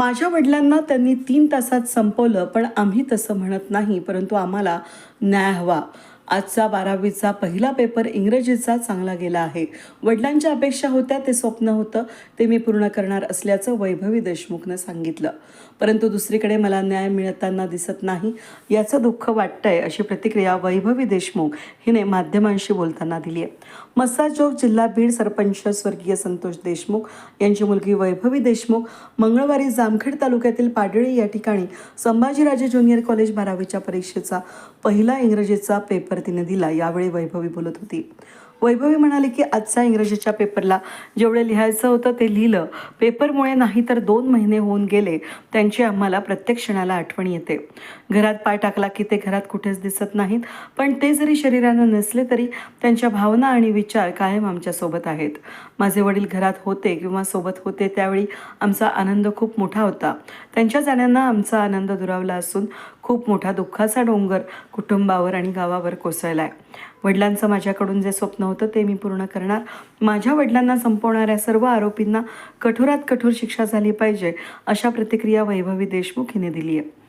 माझ्या वडिलांना त्यांनी तीन तासात संपवलं पण आम्ही तसं म्हणत नाही परंतु आम्हाला न्याय हवा. आजचा बारावीचा पहिला पेपर इंग्रजीचा चांगला गेला आहे. वडिलांच्या अपेक्षा होत्या ते स्वप्न होतं ते मी पूर्ण करणार असल्याचं वैभवी देशमुखनं सांगितलं. परंतु दुसरीकडे मला न्याय मिळताना दिसत नाही याचं दुःख वाटतंय अशी प्रतिक्रिया वैभवी देशमुख हिने माध्यमांशी बोलताना दिली आहे मस्साजोग जिल्हा बीड सरपंच स्वर्गीय संतोष देशमुख यांची मुलगी वैभवी देशमुख मंगळवारी जामखेड तालुक्यातील पाडळी या ठिकाणी संभाजीराजे ज्युनियर कॉलेज बारावीच्या परीक्षेचा पहिला इंग्रजीचा पेपर तिने दिला यावेळी वैभवी बोलत होती. वैभवी म्हणाले की आजच्या इंग्रजीच्या पेपरला जेवढे लिहायचं होतं ते लिहिलं. पेपरमुळे नाही तर दोन महिने होऊन गेले. त्यांची आम्हाला प्रत्येक क्षणाला आठवण येते. घरात पाय टाकला की ते घरात कुठेच दिसत नाहीत. पण ते जरी शरीरानं नसले तरी त्यांच्या भावना आणि विचार कायम आमच्यासोबत आहेत. माझे वडील घरात होते किंवा सोबत होते त्यावेळी आमचा आनंद खूप मोठा होता. त्यांच्या जाण्यानं आमचा आनंद दुरावला असून खूप मोठा दुःखाचा डोंगर कुटुंबावर आणि गावावर कोसळला आहे वडिलांचं माझ्याकडून जे स्वप्न होतं ते मी पूर्ण करणार. माझ्या वडिलांना संपवणाऱ्या सर्व आरोपींना कठोरात कठोर शिक्षा झाली पाहिजे अशा प्रतिक्रिया वैभवी देशमुख हिने दिली आहे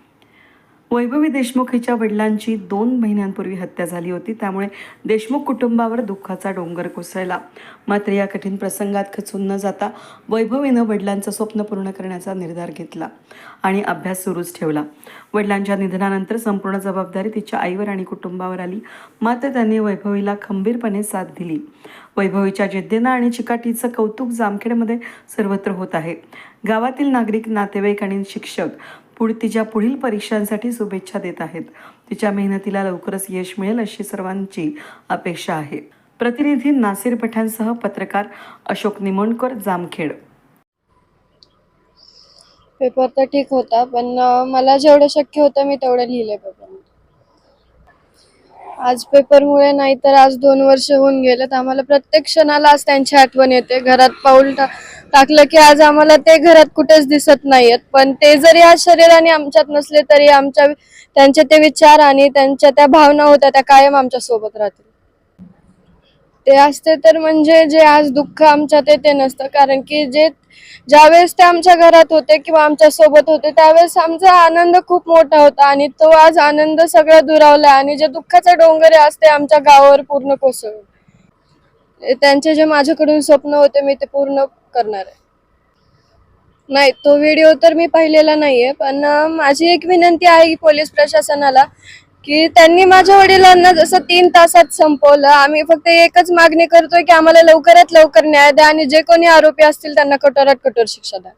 वैभवी देशमुख हिच्या वडिलांची दोन महिन्यांपूर्वी हत्या झाली होती. त्यामुळे देशमुख कुटुंबावर दुःखाचा डोंगर कोसळला. मात्र या कठीण प्रसंगात खचून न जाता वैभवीनं वडिलांचं स्वप्न पूर्ण करण्याचा निर्धार घेतला आणि अभ्यास सुरूच ठेवला. वडिलांच्या निधनानंतर संपूर्ण जबाबदारी तिच्या आईवर आणि कुटुंबावर आली. मात्र त्यांनी वैभवीला खंबीरपणे साथ दिली. वैभवीच्या जिद्दीनं आणि चिकाटीचं कौतुक जामखेडमध्ये सर्वत्र होत आहे. गावातील नागरिक नातेवाईक आणि शिक्षक पुढे तिच्या पुढील परीक्षांसाठी शुभेच्छा देत आहेत. तिच्या मेहनतीला लवकरच यश मिळेल अशी सर्वांची अपेक्षा आहे. प्रतिनिधी नासिर पठाणसह पत्रकार अशोक निमोणकर जामखेड. पेपर तर ठीक होता पण मला जेवढं शक्य होतं मी तेवढं लिहिले पेपर आज पेपरमुळे नाही तर आज दोन वर्ष होऊन गेले तर आम्हाला प्रत्येक क्षणाला आज त्यांची आठवण येते. घरात पाऊल टा टाकलं की आज आम्हाला ते घरात कुठेच दिसत नाहीयेत. पण ते जरी आज शरीराने आमच्यात नसले तरी आमच्या त्यांचे ते विचार आणि त्यांच्या त्या भावना होत्या त्या कायम आमच्यासोबत राहतील. ते असते तर म्हणजे जे आज दुःख आमच्यात ते नसतं. कारण की जे ज्यावेळेस ते आमच्या घरात होते किंवा आमच्यासोबत होते त्यावेळेस आमचा आनंद खूप मोठा होता आणि तो आज आनंद सगळा दुरावला आणि जे दुःखाचा डोंगर आहे आज ते आमच्या गावावर पूर्ण कोसळून त्यांचे जे माझ्याकडून स्वप्न होते मी ते पूर्ण करणार आहे. नाही तो व्हिडिओ तर मी पाहिलेला नाहीये पण माझी एक विनंती आहे की पोलीस प्रशासनाला की त्यांनी माझ्या वडिलांना जसं तीन तासात संपवलं आम्ही फक्त एकच मागणी करतोय की आम्हाला लवकरात लवकर न्याय द्या आणि जे कोणी आरोपी असतील त्यांना कठोरात कठोर शिक्षा द्या.